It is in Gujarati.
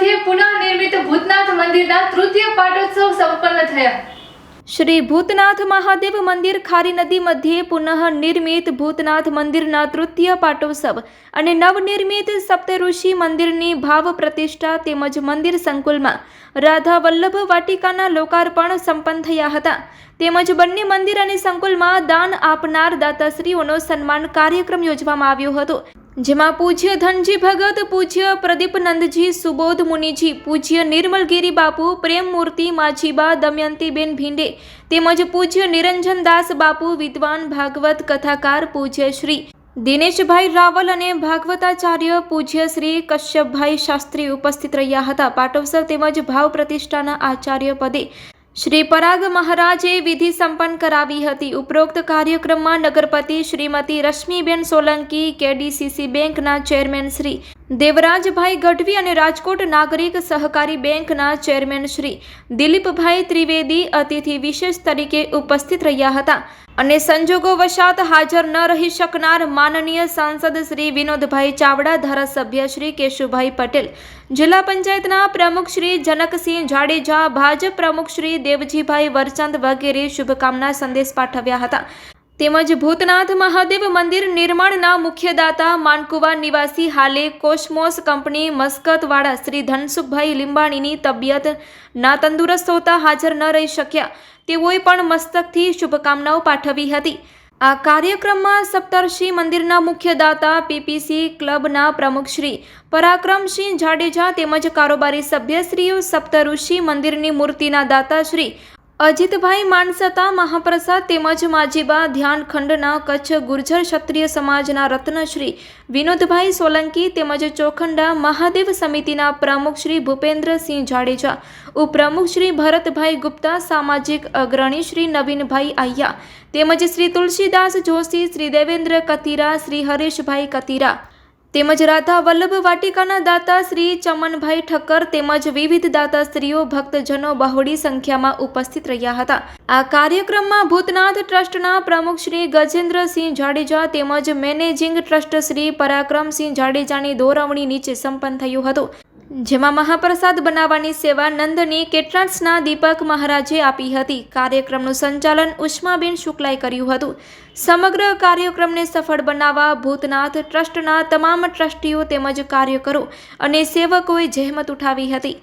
સાથે પુનઃનિર્મિત ભૂતનાથ મંદિરના તૃતીય પાટોત્સવ સંપન્ન થયા. શ્રી ભૂતનાથ મહાદેવ મંદિર ખારી નદી મધ્યે પુનઃ નિર્મિત ભૂતનાથ મંદિરના તૃતીય પાટોત્સવ અને નવનિર્મિત સપ્તઋષિ મંદિરની ભાવ પ્રતિષ્ઠા તેમજ મંદિર સંકુલમાં રાધા વલ્લભ વાટિકાના લોકાર્પણ સંપન્ન થયા હતા. તેમજ બંને મંદિર અને સંકુલમાં દાન આપનાર દાતાશ્રીઓનો સન્માન કાર્યક્રમ યોજવામાં આવ્યો હતો. જેમાં પૂજ્ય ધનજી ભગત, પૂજ્ય પ્રદીપનંદજી સુબોધ મુનિજી, પૂજ્ય નિર્મલગીરી બાપુ પ્રેમમૂર્તિ માછીબા દમયંતીબેન ભીંડે, તેમજ પૂજ્ય નિરંજનદાસ બાપુ, વિદ્વાન ભાગવત કથાકાર, પૂજ્ય શ્રી દિનેશભાઈ રાવલ અને ભાગવતાચાર્ય, પૂજ્ય શ્રી કશ્યપભાઈ શાસ્ત્રી ઉપસ્થિત રહ્યા હતા. પાટોત્સવ તેમજ ભાવ પ્રતિષ્ઠાના આચાર્ય પદે શ્રી પરાગ મહારાજે વિધિ સંપન્ન કરાવી હતી. ઉપરોક્ત કાર્યક્રમમાં નગરપતિ શ્રીમતી રશ્મિબેન સોલંકી, કેડીસીસી બેંકના ચેરમેન શ્રી દેવરાજભાઈ ગઢવી અને રાજકોટ નાગરિક સહકારી બેંકના ચેરમેન શ્રી દિલીપભાઈ ત્રિવેદી અતિથિ વિશેષ તરીકે ઉપસ્થિત રહ્યા હતા અને સંજોગો વશાત હાજર ન રહી શકનાર માનનીય સાંસદ શ્રી વિનોદભાઈ ચાવડા, ધારાસભ્ય શ્રી કેશુભાઈ પટેલ, જિલ્લા પંચાયતના પ્રમુખ શ્રી જનકસિંહ જાડેજા, ભાજપ પ્રમુખ શ્રી દેવજીભાઈ વરચંદ વગેરે શુભકામના સંદેશ પાઠવ્યા હતા. તેમજ ભૂતનાથ મહાદેવ મંદિર નિર્માણના મુખ્ય દાતા માનકુવા નિવાસી હાલે કોસ્મોસ કંપની મસ્કતવાળા શ્રી ધનસુખભાઈ લીંબાણીની તબિયત ના તંદુરસ્ત હોતા હાજર ન રહી શક્યા. તેઓએ પણ મસ્તકથી શુભકામનાઓ પાઠવી હતી. આ કાર્યક્રમમાં સપ્તર્ષિ મંદિરના મુખ્ય દાતા પીપીસી ક્લબના પ્રમુખ શ્રી પરાક્રમસિંહ જાડેજા તેમજ કારોબારી સભ્યશ્રીઓ સપ્તઋષિ મંદિરની મૂર્તિના દાતા શ્રી અજીતભાઈ માનસતા, મહાપ્રસાદ તેમજ માજીબા ધ્યાનખંડના કચ્છ ગુર્જર ક્ષત્રિય સમાજના રત્નશ્રી વિનોદભાઈ સોલંકી તેમજ ચોખંડા મહાદેવ સમિતિના પ્રમુખ શ્રી ભૂપેન્દ્રસિંહ જાડેજા, ઉપપ્રમુખ શ્રી ભરતભાઈ ગુપ્તા, સામાજિક અગ્રણી શ્રી નવીનભાઈ આહ્યા તેમજ શ્રી તુલસીદાસ જોશી, શ્રી દેવેન્દ્ર કતીરા, શ્રી હરેશભાઈ કતીરા તેમજ રાધા વલ્લભ વાટિકાના દાતા શ્રી ચમનભાઈ ઠક્કર તેમજ વિવિધ દાતાશ્રીઓ ભક્તજનો બહોળી સંખ્યામાં ઉપસ્થિત રહ્યા હતા. આ કાર્યક્રમમાં ભૂતનાથ ટ્રસ્ટના પ્રમુખ શ્રી ગજેન્દ્રસિંહ જાડેજા તેમજ મેનેજિંગ ટ્રસ્ટ શ્રી પરાક્રમસિંહ જાડેજાની દોરવણી નીચે સંપન્ન થયું હતું. જેમાં મહાપ્રસાદ બનાવવાની સેવા નંદની કેટરન્સના દીપક મહારાજે આપી હતી. કાર્યક્રમનું સંચાલન ઉષ્માબેન શુક્લાએ કર્યું હતું. સમગ્ર કાર્યક્રમને સફળ બનાવવા ભૂતનાથ ટ્રસ્ટના તમામ ટ્રસ્ટીઓ તેમજ કાર્યકરો અને સેવકોએ જહેમત ઉઠાવી હતી.